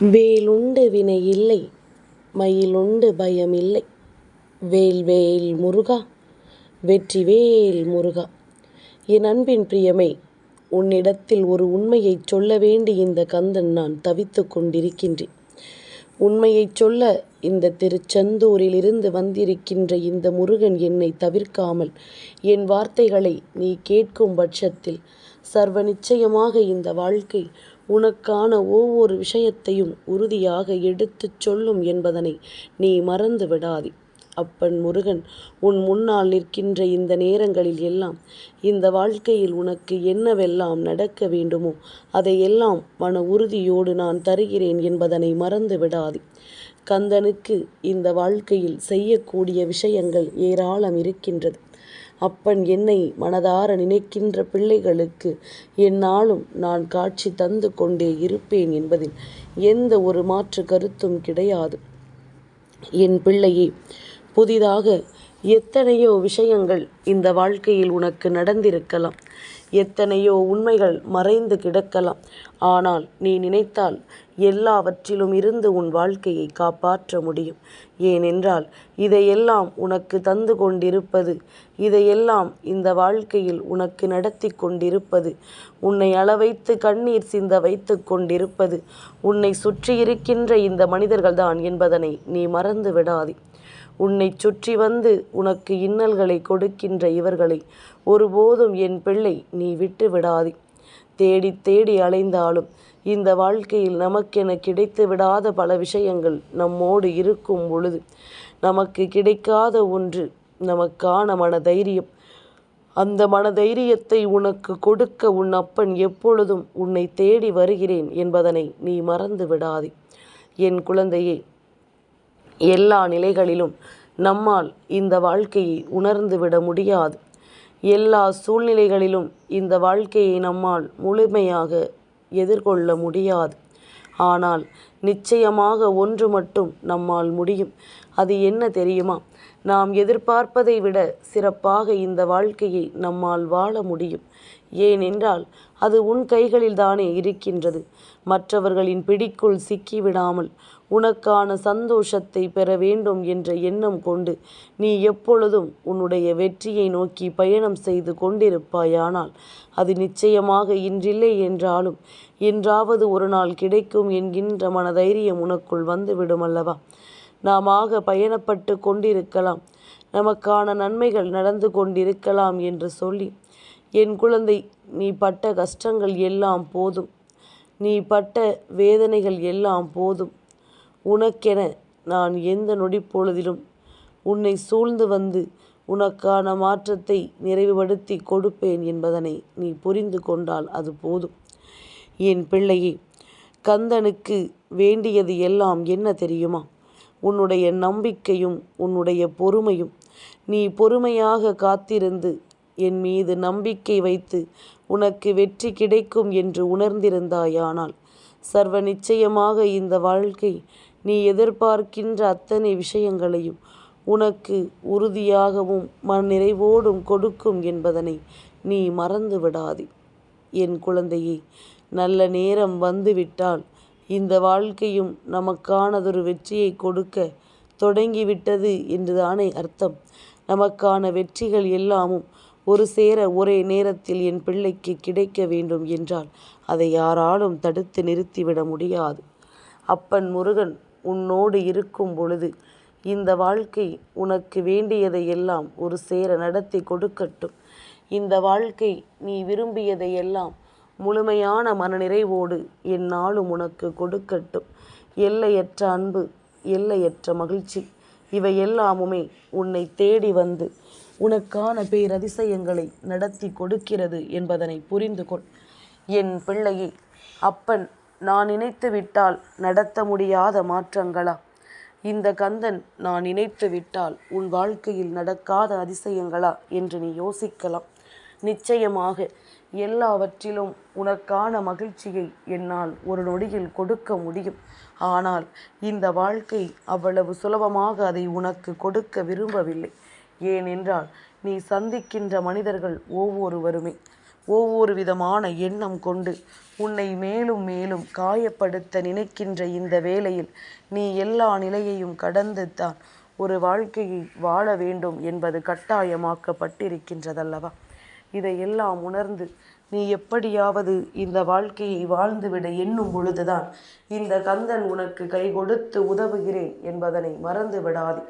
வேலுண்டு வினை இல்லை மயிலுண்டு பயம் இல்லை. வேல் வேல் முருகா வெற்றிவேல் முருகா. என் அன்பின் பிரியமே உன்னிடத்தில் ஒரு உண்மையைச் சொல்ல வேண்டி இந்த கந்தன் நான் தவித்துக் கொண்டிருக்கின்றேன். உண்மையைச் சொல்ல இந்த திருச்செந்தூரிலிருந்து வந்திருக்கின்ற இந்த முருகன் என்னை தவிர்க்காமல் என் வார்த்தைகளை நீ கேட்கும் பட்சத்தில் சர்வ நிச்சயமாக இந்த வாழ்க்கை உனக்கான ஒவ்வொரு விஷயத்தையும் உறுதியாக எடுத்துச் சொல்லும் என்பதனை நீ மறந்து விடாதே. அப்பன் முருகன் உன் முன்னால் நிற்கின்ற இந்த நேரங்களில் எல்லாம் இந்த வாழ்க்கையில் உனக்கு என்னவெல்லாம் நடக்க வேண்டுமோ அதையெல்லாம் மன உறுதியோடு நான் தருகிறேன் என்பதனை மறந்து விடாதே. கந்தனுக்கு இந்த வாழ்க்கையில் செய்யக்கூடிய விஷயங்கள் ஏராளம் இருக்கின்றது. அப்பன் என்னை மனதார நினைக்கின்ற பிள்ளைகளுக்கு எந்நாளும் நான் காட்சி தந்து கொண்டே இருப்பேன் என்பதில் எந்த ஒரு மாற்று கருத்தும் கிடையாது. என் பிள்ளையே புதிதாக எத்தனையோ விஷயங்கள் இந்த வாழ்க்கையில் உனக்கு நடந்திருக்கலாம். எத்தனையோ உண்மைகள் மறைந்து கிடக்கலாம். ஆனால் நீ நினைத்தால் எல்லாவற்றிலும் இருந்து உன் வாழ்க்கையை காப்பாற்ற முடியும். ஏனென்றால் இதையெல்லாம் உனக்கு தந்து கொண்டிருப்பது இதையெல்லாம் இந்த வாழ்க்கையில் உனக்கு நடத்தி கொண்டிருப்பது உன்னை அளவைத்து கண்ணீர் சிந்த வைத்து கொண்டிருப்பது உன்னை சுற்றியிருக்கின்ற இந்த மனிதர்கள்தான் என்பதனை நீ மறந்து விடாதே. உன்னை சுற்றி வந்து உனக்கு இன்னல்களை கொடுக்கின்ற இவர்களை ஒருபோதும் என் பிள்ளை நீ விட்டு விடாதே. தேடி தேடி அலைந்தாலும் இந்த வாழ்க்கையில் நமக்கென கிடைத்து விடாத பல விஷயங்கள் நம்மோடு இருக்கும் பொழுது நமக்கு கிடைக்காத ஒன்று நமக்கான மன தைரியம் அந்த மன தைரியத்தை உனக்கு கொடுக்க உன் அப்பன் எப்பொழுதும் உன்னை தேடி வருகிறேன் என்பதனை நீ மறந்து விடாதே. என் குழந்தையே எல்லா நிலைகளிலும் நம்மால் இந்த வாழ்க்கையை உணர்ந்து விட முடியாது. எல்லா சூழ்நிலைகளிலும் இந்த வாழ்க்கையை நம்மால் முழுமையாக எதிர்கொள்ள முடியாது. ஆனால் நிச்சயமாக ஒன்று மட்டும் நம்மால் முடியும். அது என்ன தெரியுமா? நாம் எதிர்பார்ப்பதை விட சிறப்பாக இந்த வாழ்க்கையை நம்மால் வாழ முடியும். ஏனென்றால் அது உன் கைகளில் தானே இருக்கின்றது. மற்றவர்களின் பிடிக்குள் சிக்கிவிடாமல் உனக்கான சந்தோஷத்தை பெற வேண்டும் என்ற எண்ணம் கொண்டு நீ எப்பொழுதும் உன்னுடைய வெற்றியை நோக்கி பயணம் செய்து கொண்டிருப்பாயானால் அது நிச்சயமாக இன்றில்லை என்றாலும் என்றாவது ஒரு நாள் கிடைக்கும் என்கின்ற மனதைரியம் உனக்குள் வந்துவிடும் அல்லவா? நாமாக பயணப்பட்டு கொண்டிருக்கலாம். நமக்கான நன்மைகள் நடந்து கொண்டிருக்கலாம் என்று சொல்லி என் குழந்தை நீ பட்ட கஷ்டங்கள் எல்லாம் போதும். நீ பட்ட வேதனைகள் எல்லாம் போதும். உனக்கென நான் எந்த நொடிப்பொழுதிலும் உன்னை சூழ்ந்து வந்து உனக்கான மாற்றத்தை நிறைவுபடுத்தி கொடுப்பேன் என்பதனை நீ புரிந்து கொண்டால் அது போதும். என் பிள்ளையே கந்தனுக்கு வேண்டியது எல்லாம் என்ன தெரியுமா? உன்னுடைய நம்பிக்கையும் உன்னுடைய பொறுமையும் நீ பொறுமையாக காத்திருந்து என் மீது நம்பிக்கை வைத்து உனக்கு வெற்றி கிடைக்கும் என்று உணர்ந்திருந்தாயானால் சர்வ நிச்சயமாக இந்த வாழ்க்கை நீ எதிர்பார்க்கின்ற அத்தனை விஷயங்களையும் உனக்கு உறுதியாகவும் மனநிறைவோடும் கொடுக்கும் என்பதனை நீ மறந்து விடாதே என் குழந்தையே நல்ல நேரம் வந்துவிட்டால் இந்த வாழ்க்கையும் நமக்கானதொரு வெற்றியை கொடுக்க தொடங்கிவிட்டது என்றுதானே அர்த்தம். நமக்கான வெற்றிகள் எல்லாமும் ஒரு சேர ஒரே நேரத்தில் என் பிள்ளைக்கு கிடைக்க வேண்டும் என்றால் அதை யாராலும் தடுத்து நிறுத்திவிட முடியாது. அப்பன் முருகன் உன்னோடு இருக்கும் பொழுது இந்த வாழ்க்கை உனக்கு வேண்டியதை எல்லாம் ஒரு சேர நடத்தி கொடுக்கட்டும். இந்த வாழ்க்கை நீ விரும்பியதை எல்லாம் முழுமையான மனநிறைவோடு என்னாலும் உனக்கு கொடுக்கட்டும். எல்லையற்ற அன்பு எல்லையற்ற மகிழ்ச்சி இவை எல்லாமுமே உன்னை தேடி வந்து உனக்கான பேரதிசயங்களை நடத்தி கொடுக்கிறது என்பதனை புரிந்து கொள் என் பிள்ளையை அப்பன் நான் நினைத்து விட்டால் நடத்த முடியாத மாற்றங்களா? இந்த கந்தன் நான் நினைத்து விட்டால் உன் வாழ்க்கையில் நடக்காத அதிசயங்களா? என்று நீ யோசிக்கலாம். நிச்சயமாக எல்லாவற்றிலும் உனக்கான மகிழ்ச்சியை என்னால் ஒரு நொடியில் கொடுக்க முடியும். ஆனால் இந்த வாழ்க்கை அவ்வளவு சுலபமாக அதை உனக்கு கொடுக்க விரும்பவில்லை. ஏனென்றால் நீ சந்திக்கின்ற மனிதர்கள் ஒவ்வொருவருமே. ஒவ்வொரு விதமான எண்ணம் கொண்டு உன்னை மேலும் மேலும் காயப்படுத்த நினைக்கின்ற இந்த வேளையில் நீ எல்லா நிலையையும் கடந்து தான் ஒரு வாழ்க்கையை வாழ வேண்டும் என்பது கட்டாயமாக்கப்பட்டிருக்கின்றதல்லவா? இதையெல்லாம் உணர்ந்து நீ எப்படியாவது இந்த வாழ்க்கையை வாழ்ந்துவிட எண்ணும் பொழுதுதான் இந்த கந்தன் உனக்கு கை கொடுத்து உதவுகிறேன் என்பதனை மறந்து விடாதே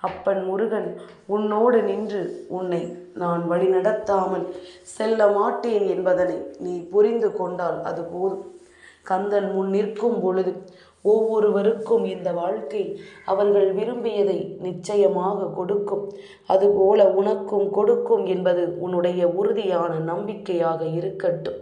அப்பன் முருகன் உன்னோடு நின்று உன்னை நான் வழி நடத்தாமல் செல்ல மாட்டேன் என்பதனை நீ புரிந்து கொண்டால் அது போதும். கந்தன் முன் நிற்கும் பொழுது ஒவ்வொருவருக்கும் இந்த வாழ்க்கை அவர்கள் விரும்பியதை நிச்சயமாக கொடுக்கும். அதுபோல உனக்கும் கொடுக்கும் என்பது உன்னுடைய உறுதியான நம்பிக்கையாக இருக்கட்டும்.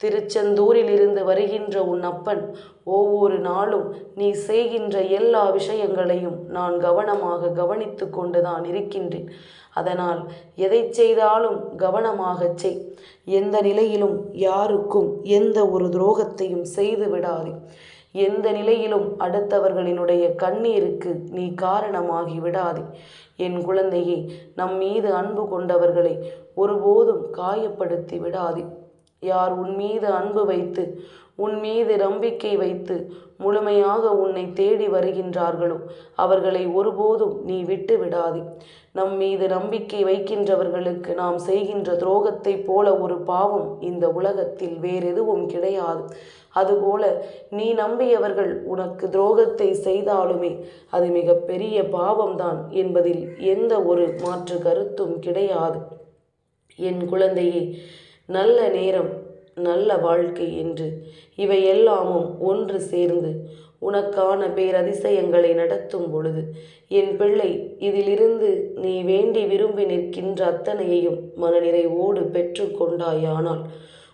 திருச்செந்தூரிலிருந்து வருகின்ற உன் அப்பன் ஒவ்வொரு நாளும் நீ செய்கின்ற எல்லா விஷயங்களையும் நான் கவனமாக கவனித்து கொண்டுதான் இருக்கின்றேன். அதனால் எதை செய்தாலும் கவனமாகச் செய். எந்த நிலையிலும் யாருக்கும் எந்த ஒரு துரோகத்தையும் செய்து விடாதே. எந்த நிலையிலும் அடுத்தவர்களினுடைய கண்ணீருக்கு நீ காரணமாகி விடாதே. என் குழந்தையே நம் மீது அன்பு கொண்டவர்களை ஒருபோதும் காயப்படுத்தி விடாதே. யார் உன் மீது அன்பு வைத்து உன் மீது நம்பிக்கை வைத்து முழுமையாக உன்னை தேடி வருகின்றார்களோ? அவர்களை ஒருபோதும் நீ விட்டு விடாதே. நம் மீது நம்பிக்கை வைக்கின்றவர்களுக்கு நாம் செய்கின்ற துரோகத்தைப் போல ஒரு பாவம் இந்த உலகத்தில் வேறெதுவும் கிடையாது. அதுபோல நீ நம்பியவர்கள் உனக்கு துரோகத்தை செய்தாலுமே அது மிக பெரிய பாவம்தான் என்பதில் எந்த ஒரு மாற்று கருத்தும் கிடையாது. என் குழந்தையே நல்ல நேரம் நல்ல வாழ்க்கை என்று இவை எல்லாமும் ஒன்று சேர்ந்து உனக்கான பேரதிசயங்களை நடத்தும் பொழுது என் பிள்ளை இதிலிருந்து நீ வேண்டி விரும்பி நிற்கின்ற அத்தனையையும் மனநிறைவோடு பெற்று கொண்டாயானால்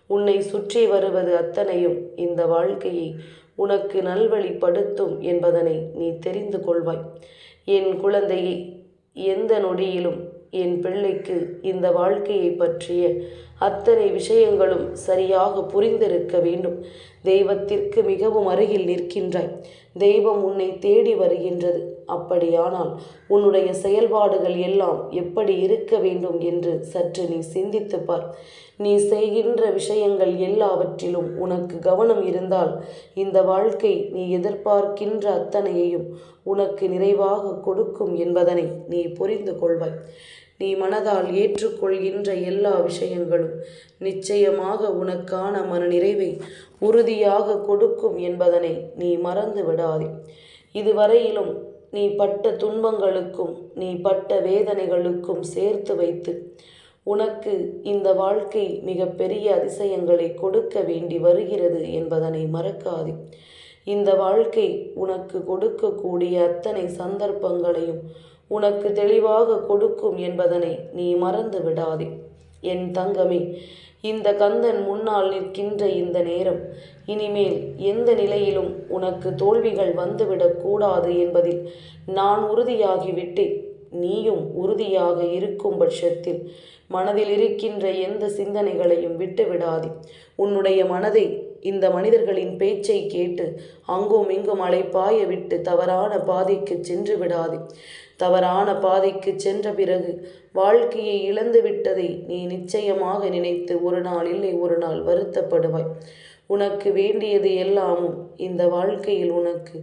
உன்னை சுற்றி வருவது அத்தனையும் இந்த வாழ்க்கையை உனக்கு நல்வழிப்படுத்தும் என்பதனை நீ தெரிந்து கொள்வாய். என் குழந்தையை எந்த நொடியிலும் என் பிள்ளைக்கு இந்த வாழ்க்கையை பற்றிய அத்தனை விஷயங்களும் சரியாக புரிந்திருக்க வேண்டும். தெய்வத்திற்கு மிகவும் அருகில் நிற்கின்றாய். தெய்வம் உன்னை தேடி வருகின்றது. அப்படியானால் உன்னுடைய செயல்பாடுகள் எல்லாம் எப்படி இருக்க வேண்டும் என்று சற்று நீ சிந்தித்து பார். நீ செய்கின்ற விஷயங்கள் எல்லாவற்றிலும் உனக்கு கவனம் இருந்தால் இந்த வாழ்க்கை நீ எதிர்பார்க்கின்ற அத்தனையையும் உனக்கு நிறைவாக கொடுக்கும் என்பதனை நீ புரிந்து கொள்வாய். நீ மனதால் ஏற்றுக்கொள்கின்ற எல்லா விஷயங்களும் நிச்சயமாக உனக்கான மன நிறைவை உறுதியாக கொடுக்கும் என்பதனை நீ மறந்து விடாதே. இதுவரையிலும் நீ பட்ட துன்பங்களுக்கும் நீ பட்ட வேதனைகளுக்கும் சேர்த்து வைத்து உனக்கு இந்த வாழ்க்கை மிக பெரிய அதிசயங்களை கொடுக்க வேண்டி வருகிறது என்பதனை மறக்காதே. இந்த வாழ்க்கை உனக்கு கொடுக்கக்கூடிய அத்தனை சந்தர்ப்பங்களையும் உனக்கு தெளிவாக கொடுக்கும் என்பதனை நீ மறந்து விடாதே. என் தங்கமே இந்த கந்தன் முன்னால் நிற்கின்ற இந்த நேரம். இனிமேல் எந்த நிலையிலும் உனக்கு தோல்விகள் வந்துவிடக் கூடாது என்பதில் நான் உறுதியாகிவிட்டேன் நீயும் உறுதியாக இருக்கும் பட்சத்தில் மனதில் இருக்கின்ற எந்த சிந்தனைகளையும் விட்டுவிடாதே. உன்னுடைய மனதை இந்த மனிதர்களின் பேச்சை கேட்டு அங்கும் இங்கும் அலைப்பாய விட்டு தவறான பாதைக்கு சென்று விடாதே. தவறான பாதைக்கு சென்ற பிறகு வாழ்க்கையை இழந்து விட்டதை நீ நிச்சயமாக நினைத்து ஒரு நாள் இல்லை ஒரு நாள் வருத்தப்படுவாய். உனக்கு வேண்டியது எல்லாமும் இந்த வாழ்க்கையில் உனக்கு.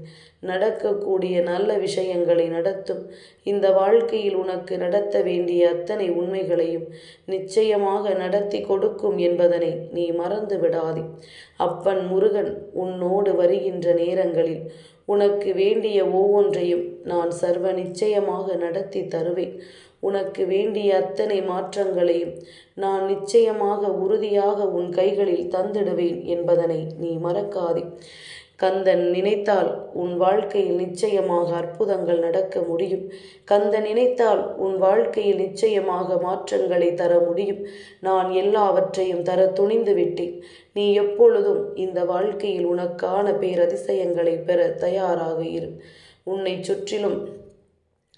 நடக்கக்கூடிய நல்ல விஷயங்களை நடத்தும். இந்த வாழ்க்கையில் உனக்கு நடத்த வேண்டிய அத்தனை உண்மைகளையும் நிச்சயமாக நடத்தி கொடுக்கும் என்பதனை நீ மறந்து விடாதே அப்பன் முருகன் உன்னோடு வருகின்ற நேரங்களில் உனக்கு வேண்டிய ஒவ்வொன்றையும் நான் சர்வ நிச்சயமாக நடத்தி தருவேன். உனக்கு வேண்டிய அத்தனை மாற்றங்களையும் நான் நிச்சயமாக உறுதியாக உன் கைகளில் தந்திடுவேன் என்பதனை நீ மறக்காதே. கந்தன் நினைத்தால் உன் வாழ்க்கையில் நிச்சயமாக அற்புதங்கள் நடக்க முடியும். கந்தன் நினைத்தால் உன் வாழ்க்கையில் நிச்சயமாக மாற்றங்களை தர முடியும். நான் எல்லாவற்றையும் தர துணிந்து விட்டேன். நீ எப்பொழுதும் இந்த வாழ்க்கையில் உனக்கான பேரதிசயங்களை பெற தயாராக இரு. உன்னை சுற்றிலும்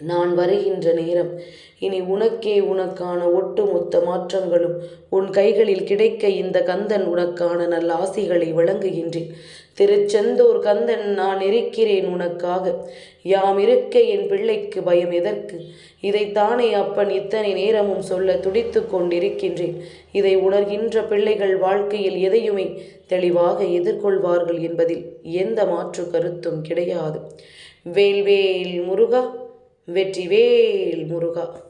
நான் வருகின்ற நேரம். இனி உனக்கே உனக்கான ஒட்டுமொத்த மாற்றங்களும் உன் கைகளில் கிடைக்க இந்த கந்தன் உனக்கான நல்ல ஆசிகளை வழங்குகின்றேன். திருச்செந்தூர் கந்தன் நான் இருக்கிறேன் உனக்காக. யாம் இருக்க என் பிள்ளைக்கு பயம் எதற்கு? இதைத்தானே அப்பன் இத்தனை நேரமும் சொல்ல துடித்து கொண்டிருக்கின்றேன். இதை உணர்கின்ற பிள்ளைகள் வாழ்க்கையில் எதையுமே தெளிவாக எதிர்கொள்வார்கள் என்பதில் எந்த மாற்று கருத்தும் கிடையாது. வேல்வேல் முருகா வெற்றிவேல் முருகா.